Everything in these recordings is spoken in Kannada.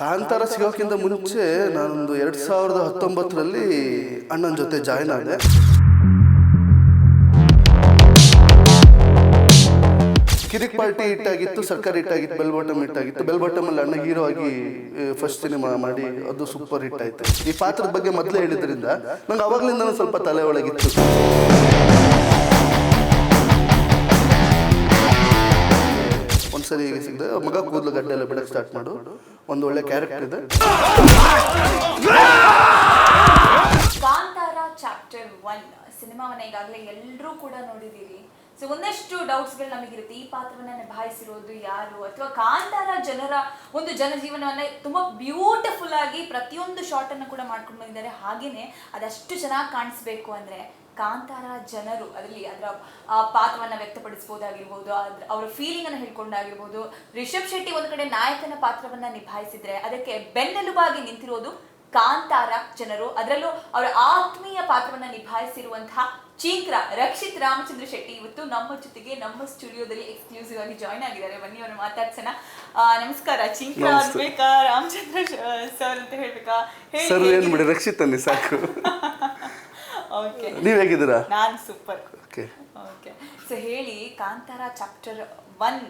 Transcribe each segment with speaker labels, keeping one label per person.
Speaker 1: ಕಾಂತಾರ ಸಿಗೋಕ್ಕಿಂತ ಮುಂಚೆ ನಾನೊಂದು ಎರಡು ಸಾವಿರದ ಹತ್ತೊಂಬತ್ತರಲ್ಲಿ ಅಣ್ಣನ ಜೊತೆ ಜಾಯ್ನ್ ಆದೆ. ಕಿರಿಕ್ ಪಾರ್ಟಿ ಹಿಟ್ಟಾಗಿತ್ತು, ಸರ್ಕಾರಿ ಹಿಟ್ಟಾಗಿತ್ತು ಬೆಲ್ ಬಾಟಮ್ ಹಿಟ್ಟಾಗಿತ್ತು. ಬೆಲ್ ಬಾಟಮ್ ಅಲ್ಲಿ ಅಣ್ಣ ಹೀರೋ ಆಗಿ ಫಸ್ಟ್ ಸಿನಿಮಾ ಮಾಡಿ, ಅದು ಸೂಪರ್ ಹಿಟ್ ಆಯ್ತು. ಈ ಪಾತ್ರದ ಬಗ್ಗೆ ಮೊದಲೇ ಹೇಳಿದ್ರಿಂದ ನಂಗೆ ಅವಾಗ್ಲಿಂದ ಸ್ವಲ್ಪ ತಲೆ ಒಳಗಿತ್ತು. ಒಂದ್ಸರಿ ಸಿಗ್ತದೆ ಮಗ ಕೂದಲು ಗಡ್ಡೆ ಎಲ್ಲ ಬಿಡಕ್ಕೆ ಸ್ಟಾರ್ಟ್ ಮಾಡು. ಒಂದು ಒಳ್ಳೆ ಕ್ಯಾರೆಕ್ಟರ್ ಇದೆ.
Speaker 2: ಕಾಂತಾರ ಚಾಪ್ಟರ್ ಒನ್ ಸಿನಿಮಾವನ್ನ ಈಗಾಗಲೇ ಎಲ್ಲರೂ ಕೂಡ ನೋಡಿದ್ದೀರಿ. ಸೊ ಒಂದಷ್ಟು ಡೌಟ್ಸ್ಗಳು ನಮಗಿರುತ್ತೆ. ಈ ಪಾತ್ರವನ್ನ ನಿಭಾಯಿಸಿರೋದು ಯಾರು? ಅಥವಾ ಕಾಂತಾರ ಜನರ ಒಂದು ಜನಜೀವನವನ್ನ ತುಂಬಾ ಬ್ಯೂಟಿಫುಲ್ ಆಗಿ ಪ್ರತಿಯೊಂದು ಶಾರ್ಟ್ ಅನ್ನು ಕೂಡ ಮಾಡ್ಕೊಂಡು ಬಂದಿದ್ದಾರೆ. ಹಾಗೇನೆ ಅದಷ್ಟು ಚೆನ್ನಾಗಿ ಕಾಣಿಸ್ಬೇಕು ಅಂದ್ರೆ ಕಾಂತಾರ ಜನರು ಅದರಲ್ಲಿ ಅದರ ಆ ಪಾತ್ರವನ್ನ ವ್ಯಕ್ತಪಡಿಸ್ಬೋದಾಗಿರ್ಬೋದು ಅದ್ರ ಅವರ ಫೀಲಿಂಗ್ ಅನ್ನು ಹೇಳ್ಕೊಂಡಾಗಿರ್ಬೋದು. ರಿಷಬ್ ಶೆಟ್ಟಿ ಒಂದು ಕಡೆ ನಾಯಕನ ಪಾತ್ರವನ್ನ ನಿಭಾಯಿಸಿದ್ರೆ ಅದಕ್ಕೆ ಬೆನ್ನೆಲುಬಾಗಿ ನಿಂತಿರೋದು ಕಾಂತಾರ ಜನರು. ಅದರಲ್ಲೂ ಅವರ ಆತ್ಮೀಯ ಪಾತ್ರವನ್ನ ನಿಭಾಯಿಸಿರುವಂತಹ ಚೀಂಕ್ರ ರಕ್ಷಿತ್ ರಾಮಚಂದ್ರ ಶೆಟ್ಟಿ ಇವತ್ತು ನಮ್ಮ ಜೊತೆಗೆ ನಮ್ಮ ಸ್ಟುಡಿಯೋದಲ್ಲಿ ಎಕ್ಸ್ಕ್ಲೂಸಿವ್ ಆಗಿ ಜಾಯ್ನ್ ಆಗಿದ್ದಾರೆ. ಬನ್ನಿ ಅವರು ಮಾತಾಡ್ಸೋಣ. ನಮಸ್ಕಾರ. ಚೀಂಕ್ರ. ಅನ್ಬೇಕಾ ರಾಮಚಂದ್ರ ಸರ್ ಅಂತ ಹೇಳ್ಬೇಕಾ?
Speaker 1: ಸರ್ ಏನ್ ಬಿಡಿ ರಕ್ಷಿತ್ ಅನ್ನಿ ಸಾಕು. ನೀವ್ ಹೇಗಿದ್ದೀರಾ?
Speaker 2: ನಾನು ಸೂಪರ್
Speaker 1: ಓಕೆ
Speaker 2: ಓಕೆ ಸೊ ಹೇಳಿ ಕಾಂತಾರ ಚಾಪ್ಟರ್ ಒನ್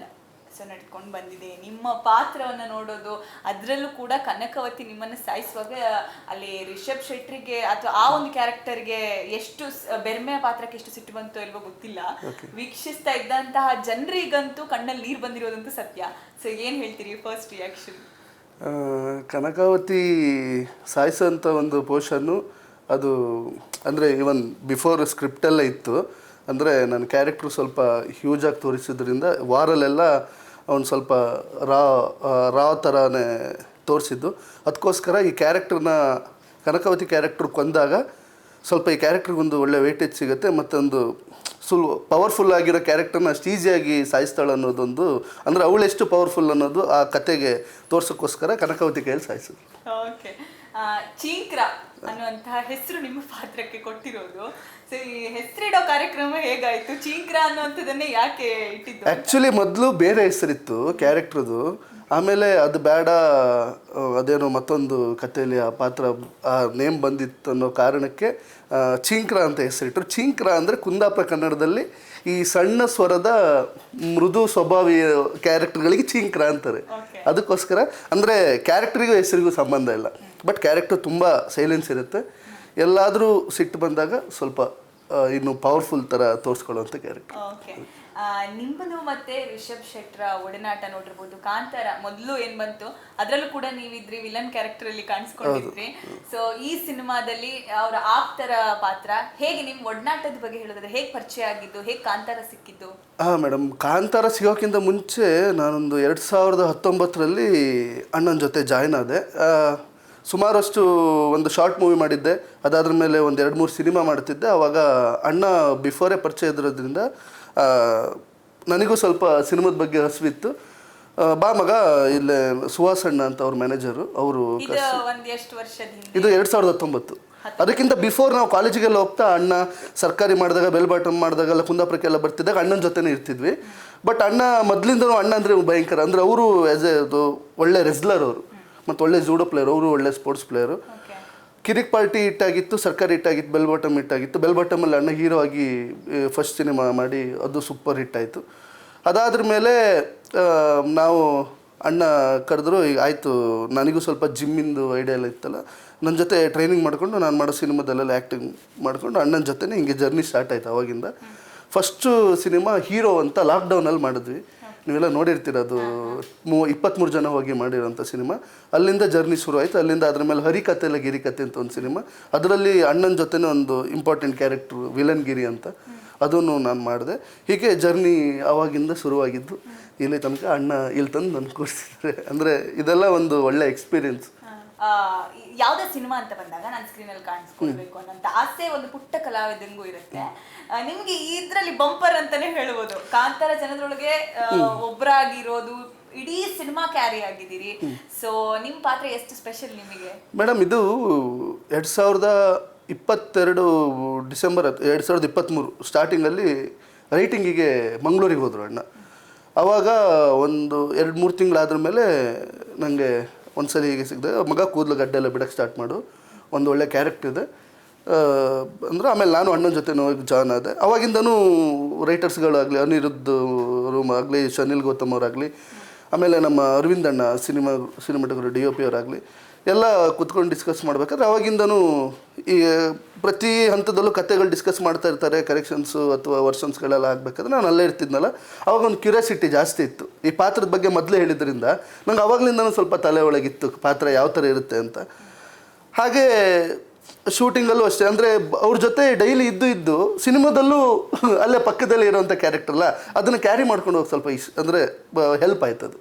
Speaker 2: ಸೊ ನಡ್ಕೊಂಡು ಬಂದಿದೆ. ನಿಮ್ಮ ಪಾತ್ರವನ್ನ ನೋಡೋದು ಅದರಲ್ಲೂ ಕೂಡ ಕನಕವತಿ ನಿಮ್ಮನ್ನು ಸಾಯಿಸುವಾಗ ಅಲ್ಲಿ ರಿಷಬ್ ಶೆಟ್ರಿಗೆ ಅಥವಾ ಆ ಒಂದು ಕ್ಯಾರೆಕ್ಟರ್ಗೆ ಎಷ್ಟು ಬೆರ್ಮೆಯ ಪಾತ್ರಕ್ಕೆ ಎಷ್ಟು ಸಿಟ್ಟು ಬಂತು ಇಲ್ವೋ ಗೊತ್ತಿಲ್ಲ. ವೀಕ್ಷಿಸ್ತಾ ಇದ್ದಂತಹ ಜನರಿಗಂತೂ ಕಣ್ಣಲ್ಲಿ ನೀರು ಬಂದಿರೋದಂತೂ ಸತ್ಯ. ಸೊ ಏನು ಹೇಳ್ತೀರಿ ಫಸ್ಟ್ ರಿಯಾಕ್ಷನ್
Speaker 1: ಕನಕಾವತಿ ಸಾಯಿಸೋಂಥ ಒಂದು ಪೋರ್ಷನ್ನು ಅದು ಅಂದರೆ ಇವನ್ ಬಿಫೋರ್ ಸ್ಕ್ರಿಪ್ಟೆಲ್ಲ ಇತ್ತು, ಅಂದರೆ ನನ್ನ ಕ್ಯಾರೆಕ್ಟ್ರು ಸ್ವಲ್ಪ ಹ್ಯೂಜಾಗಿ ತೋರಿಸಿದ್ರಿಂದ ವಾರಲ್ಲೆಲ್ಲ ಅವನು ಸ್ವಲ್ಪ ರಾ ರಾ ಥರನೇ ತೋರಿಸಿದ್ದು. ಅದಕ್ಕೋಸ್ಕರ ಈ ಕ್ಯಾರೆಕ್ಟ್ರನ್ನ ಕನಕವತಿ ಕ್ಯಾರೆಕ್ಟ್ರ್ ಕೊಂದಾಗ ಸ್ವಲ್ಪ ಈ ಕ್ಯಾರೆಕ್ಟ್ರಿಗೆ ಒಂದು ಒಳ್ಳೆ ವೇಟೇಜ್ ಸಿಗುತ್ತೆ, ಮತ್ತೊಂದು ಸುಲ್ ಪವರ್ಫುಲ್ ಆಗಿರೋ ಕ್ಯಾರೆಕ್ಟರ್ನ ಅಷ್ಟು ಈಸಿಯಾಗಿ ಸಾಯಿಸ್ತಾಳೆ ಅನ್ನೋದೊಂದು, ಅಂದರೆ ಅವಳೆಷ್ಟು ಪವರ್ಫುಲ್ ಅನ್ನೋದು ಆ ಕತೆಗೆ ತೋರ್ಸೋಕ್ಕೋಸ್ಕರ ಕನಕವತಿ ಕೈಯಲ್ಲಿ ಸಾಯಿಸಿದ್ರು
Speaker 2: ಓಕೆ ಚೀಂಕ್ರ ಅನ್ನುವಂತಹ ಹೆಸರು ನಿಮ್ಮ ಪಾತ್ರಕ್ಕೆ ಕೊಟ್ಟಿರೋದು. ಸೊ ಈ ಹೆಸರಿಡೋ ಕಾರ್ಯಕ್ರಮ ಹೇಗಾಯ್ತು? ಚೀಂಕ್ರ ಅನ್ನುವಂಥದ್ದನ್ನೇ ಯಾಕೆ ಇಟ್ಟಿದ್ದು
Speaker 1: ಆ್ಯಕ್ಚುಲಿ ಮೊದಲು ಬೇರೆ ಹೆಸರಿತ್ತು ಕ್ಯಾರೆಕ್ಟ್ರದು. ಆಮೇಲೆ ಅದು ಬೇಡ ಅದೇನೋ ಮತ್ತೊಂದು ಕಥೆಯಲ್ಲಿ ಆ ಪಾತ್ರ ಆ ನೇಮ್ ಬಂದಿತ್ತು ಅನ್ನೋ ಕಾರಣಕ್ಕೆ ಚೀಂಕ್ರ ಅಂತ ಹೆಸರಿಟ್ಟರು ಚೀಂಕ್ರ ಅಂದರೆ ಕುಂದಾಪುರ ಕನ್ನಡದಲ್ಲಿ ಈ ಸಣ್ಣ ಸ್ವರದ ಮೃದು ಸ್ವಭಾವಿ ಕ್ಯಾರೆಕ್ಟರ್ಗಳಿಗೆ ಚೀಂಕ್ರ ಅಂತಾರೆ. ಅದಕ್ಕೋಸ್ಕರ ಅಂದರೆ ಕ್ಯಾರೆಕ್ಟರಿಗೂ ಹೆಸರಿಗೂ ಸಂಬಂಧ ಇಲ್ಲ. ಬಟ್ ಕ್ಯಾರೆಕ್ಟರ್ ತುಂಬ ಸೈಲೆನ್ಸ್ ಇರುತ್ತೆ. ಎಲ್ಲಾದರೂ ಸಿಟ್ಟು ಬಂದಾಗ ಸ್ವಲ್ಪ ಇನ್ನು ಪವರ್ಫುಲ್ ಥರ ತೋರಿಸ್ಕೊಳ್ಳುವಂಥ ಕ್ಯಾರೆಕ್ಟರ್
Speaker 2: ಓಕೆ ನಿಮ್ಮದು ಮತ್ತೆ ರಿಷಬ್ ಶೆಟ್ರ ಒಡನಾಟ ನೋಡಿರ್ಬೋದು. ಕಾಂತಾರ ಮೊದಲು ಏನ್ ಬಂತು? ಅದರಲ್ಲೂ ಕೂಡ ನೀವಿದ್ರಿ ವಿಲನ್ ಕ್ಯಾರೆಕ್ಟರ್ ಅಲ್ಲಿ ಕಾಣಿಸ್ಕೊಂಡಿದ್ರಿ. ಸೊ ಈ ಸಿನಿಮಾದಲ್ಲಿ ಅವರ ಆಪ್ತರ ಪಾತ್ರ ಹೇಗೆ ನಿಮ್ಮ ಒಡನಾಟದ ಬಗ್ಗೆ ಹೇಳಿದ್ರೆ ಹೇಗೆ ಪರಿಚಯ ಆಗಿದ್ದು ಹೇಗೆ ಕಾಂತಾರ ಸಿಕ್ಕಿದ್ದು?
Speaker 1: ಹಾ ಮೇಡಮ್ ಕಾಂತಾರ ಸಿಗೋಕ್ಕಿಂತ ಮುಂಚೆ ನಾನೊಂದು ಎರಡ್ ಸಾವಿರದ ಹತ್ತೊಂಬತ್ತರಲ್ಲಿ ಅಣ್ಣನ ಜೊತೆ ಜಾಯ್ನ್ ಆದೆ. ಸುಮಾರಷ್ಟು ಒಂದು ಶಾರ್ಟ್ ಮೂವಿ ಮಾಡಿದ್ದೆ. ಅದಾದ್ರ ಮೇಲೆ ಒಂದು ಎರಡು ಮೂರು ಸಿನಿಮಾ ಮಾಡ್ತಿದ್ದೆ. ಆವಾಗ ಅಣ್ಣ ಬಿಫೋರೇ ಪರಿಚಯ ಇದ್ದಿರೋದ್ರಿಂದ ನನಗೂ ಸ್ವಲ್ಪ ಸಿನಿಮಾದ ಬಗ್ಗೆ ಹಸಿವಿತ್ತು ಬಾ ಮಗ ಇಲ್ಲೇ ಸುಹಾಸ್ ಅಣ್ಣ ಅಂತ ಅವ್ರ ಮ್ಯಾನೇಜರು ಅವರು
Speaker 2: ಇದು
Speaker 1: ಎರಡು ಸಾವಿರದ ಹತ್ತೊಂಬತ್ತು. ಅದಕ್ಕಿಂತ ಬಿಫೋರ್ ನಾವು ಕಾಲೇಜಿಗೆಲ್ಲ ಹೋಗ್ತಾ ಅಣ್ಣ ಸರ್ಕಾರಿ ಮಾಡಿದಾಗ ಬೆಲ್ ಬಾಟಮ್ ಮಾಡಿದಾಗೆಲ್ಲ ಕುಂದಾಪುರಕ್ಕೆಲ್ಲ ಬರ್ತಿದ್ದಾಗ ಅಣ್ಣನ ಜೊತೆನೇ ಇರ್ತಿದ್ವಿ. ಬಟ್ ಅಣ್ಣ ಮೊದಲಿಂದನೂ ಅಣ್ಣ ಅಂದರೆ ಭಯಂಕರ. ಅಂದರೆ ಅವರು ಆ್ಯಸ್ ಎ ಒಳ್ಳೆ ರೆಸ್ಲರ್ ಅವರು. ಮತ್ತು ಒಳ್ಳೆ ಜೂಡೋ ಪ್ಲೇಯರ್ ಅವರು ಒಳ್ಳೆ ಸ್ಪೋರ್ಟ್ಸ್ ಪ್ಲೇಯರು ಕಿರಿಕ್ ಪಾರ್ಟಿ ಇಟ್ಟಾಗಿತ್ತು ಸರ್ಕಾರಿ ಹಿಟ್ಟಾಗಿತ್ತು ಬೆಲ್ ಬಾಟಮ್ ಹಿಟ್ಟಾಗಿತ್ತು. ಬೆಲ್ ಬಾಟಮಲ್ಲಿ ಅಣ್ಣ ಹೀರೋ ಆಗಿ ಫಸ್ಟ್ ಸಿನಿಮಾ ಮಾಡಿ ಅದು ಸೂಪರ್ ಹಿಟ್ ಆಯಿತು. ಅದಾದ್ರ ಮೇಲೆ ನಾವು ಅಣ್ಣ ಕರೆದ್ರು ಈಗ ಆಯಿತು ನನಗೂ ಸ್ವಲ್ಪ ಜಿಮ್ಮಿಂದು ಐಡಿಯಾ ಎಲ್ಲ ಇತ್ತಲ್ಲ. ನನ್ನ ಜೊತೆ ಟ್ರೈನಿಂಗ್ ಮಾಡಿಕೊಂಡು ನಾನು ಮಾಡೋ ಸಿನಿಮಾದಲ್ಲೆಲ್ಲ ಆ್ಯಕ್ಟಿಂಗ್ ಮಾಡಿಕೊಂಡು ಅಣ್ಣನ ಜೊತೆ ಹಿಂಗೆ ಜರ್ನಿ ಸ್ಟಾರ್ಟ್ ಆಯಿತು ಅವಾಗಿಂದ. ಫಸ್ಟು ಸಿನಿಮಾ ಹೀರೋ ಅಂತ ಲಾಕ್ಡೌನಲ್ಲಿ ಮಾಡಿದ್ವಿ. ನೀವೆಲ್ಲ ನೋಡಿರ್ತೀರ ಅದು ಮೂ ಇಪ್ಪತ್ತ್ಮೂರು ಜನ ಹೋಗಿ ಮಾಡಿರೋಂಥ ಸಿನಿಮಾ. ಅಲ್ಲಿಂದ ಜರ್ನಿ ಶುರು ಆಯಿತು. ಅಲ್ಲಿಂದ ಅದ್ರ ಮೇಲೆ ಹರಿಕತೆ ಇಲ್ಲ, ಗಿರಿಕತೆ ಅಂತ ಒಂದು ಸಿನಿಮಾ. ಅದರಲ್ಲಿ ಅಣ್ಣನ ಜೊತೆನೇ ಒಂದು ಇಂಪಾರ್ಟೆಂಟ್ ಕ್ಯಾರೆಕ್ಟ್ರು ವಿಲನ್ ಗಿರಿ ಅಂತ. ಅದನ್ನು ನಾನು ಮಾಡಿದೆ. ಹೀಗೆ ಜರ್ನಿ ಅವಾಗಿಂದ ಶುರುವಾಗಿದ್ದು. ಇಲ್ಲಿ ತನಕ ಅಣ್ಣ ಇಲ್ಲಿ ತಂದು ನನ್ನ ಕೂರಿಸಿದ್ದಾರೆ ಅಂದರೆ ಇದೆಲ್ಲ ಒಂದು ಒಳ್ಳೆ ಎಕ್ಸ್ಪೀರಿಯನ್ಸ್
Speaker 2: ಯಾವುದೇ ಸಿನಿಮಾ ಅಂತ ಬಂದಾಗ ನಾನು ಸ್ಕ್ರೀನಲ್ಲಿ ಕಾಣಿಸ್ಕೊಳ್ಬೇಕು ಅನ್ನೋಂಥ ಆಸೆ ಒಂದು ಪುಟ್ಟ ಕಲಾವಿದಂಗೂ ಇರುತ್ತೆ. ನಿಮಗೆ ಇದ್ರಲ್ಲಿ ಬಂಪರ್ ಅಂತಾನೆ ಹೇಳ್ಬೋದು. ಕಾಂತಾರ ಜನದೊಳಗೆ ಒಬ್ಬರಾಗಿರೋದು ಇಡೀ ಸಿನಿಮಾ ಕ್ಯಾರಿ ಆಗಿದ್ದೀರಿ. ಸೊ ನಿಮ್ಮ ಪಾತ್ರ ಎಷ್ಟು ಸ್ಪೆಷಲ್ ನಿಮಗೆ?
Speaker 1: ಮೇಡಮ್ ಇದು ಎರಡು ಸಾವಿರದ ಇಪ್ಪತ್ತೆರಡು ಡಿಸೆಂಬರ್ ಎರಡು ಸಾವಿರದ ಇಪ್ಪತ್ತ್ಮೂರು ಸ್ಟಾರ್ಟಿಂಗಲ್ಲಿ ರೈಟಿಂಗಿಗೆ ಮಂಗಳೂರಿಗೆ ಹೋದರು ಅಣ್ಣ. ಆವಾಗ ಒಂದು ಎರಡು ಮೂರು ತಿಂಗಳಾದ್ರ ಮೇಲೆ ನನಗೆ ಒಂದ್ಸಲಿ ಹೀಗೆ ಸಿಗದೆ ಮಗ ಕೂದಲು ಗಡ್ಡೆ ಎಲ್ಲ ಬಿಡೋಕ್ಕೆ ಸ್ಟಾರ್ಟ್ ಮಾಡು ಒಂದು ಒಳ್ಳೆ ಕ್ಯಾರೆಕ್ಟ್ ಇದೆ ಅಂದರೆ ಆಮೇಲೆ ನಾನು ಅಣ್ಣನ ಜೊತೆ ಜಾಯ್ನ್ ಆದೆ ಅವಾಗಿಂದನೂ ರೈಟರ್ಸ್ಗಳಾಗಲಿ ಅನಿರುದ್ಧ ರೂಮ್ ಆಗಲಿ ಸನಿಲ್ ಗೌತಮ್ ಅವರಾಗಲಿ ಆಮೇಲೆ ನಮ್ಮ ಅರವಿಂದ್ ಅಣ್ಣ, cinema, cinematography D O P ಅವರಾಗಲಿ, ಎಲ್ಲ ಕುತ್ಕೊಂಡು ಡಿಸ್ಕಸ್ ಮಾಡ್ಬೇಕಾದ್ರೆ ಅವಾಗಿಂದನೂ ಈ, ಪ್ರತಿ ಹಂತದಲ್ಲೂ ಕತೆಗಳು ಡಿಸ್ಕಸ್ ಮಾಡ್ತಾ ಇರ್ತಾರೆ ಕರೆಕ್ಷನ್ಸು ಅಥವಾ ವರ್ಷನ್ಸ್ಗಳೆಲ್ಲ ಆಗಬೇಕಾದ್ರೆ ನಾನು ಅಲ್ಲೇ ಇರ್ತಿದ್ನಲ್ಲ ಅವಾಗ ಒಂದು ಕ್ಯೂರಿಯಾಸಿಟಿ ಜಾಸ್ತಿ ಇತ್ತು. ಈ ಪಾತ್ರದ ಬಗ್ಗೆ ಮೊದಲೇ ಹೇಳಿದ್ರಿಂದ ನಂಗೆ ಅವಾಗಲಿಂದನೂ ಸ್ವಲ್ಪ ತಲೆ ಒಳಗಿತ್ತು, ಪಾತ್ರ ಯಾವ ಥರ ಇರುತ್ತೆ ಅಂತ. ಹಾಗೇ ಶೂಟಿಂಗಲ್ಲೂ ಅಷ್ಟೇ, ಅಂದರೆ ಅವ್ರ ಜೊತೆ ಡೈಲಿ ಇದ್ದು ಇದ್ದು ಸಿನಿಮಾದಲ್ಲೂ ಅಲ್ಲೇ ಪಕ್ಕದಲ್ಲಿ ಇರೋವಂಥ ಕ್ಯಾರೆಕ್ಟರ್ ಅಲ್ಲ, ಅದನ್ನು ಕ್ಯಾರಿ ಮಾಡ್ಕೊಂಡು ಹೋಗಿ ಸ್ವಲ್ಪ ಇಶ್, ಅಂದರೆ ಹೆಲ್ಪ್ ಆಯ್ತು ಅದು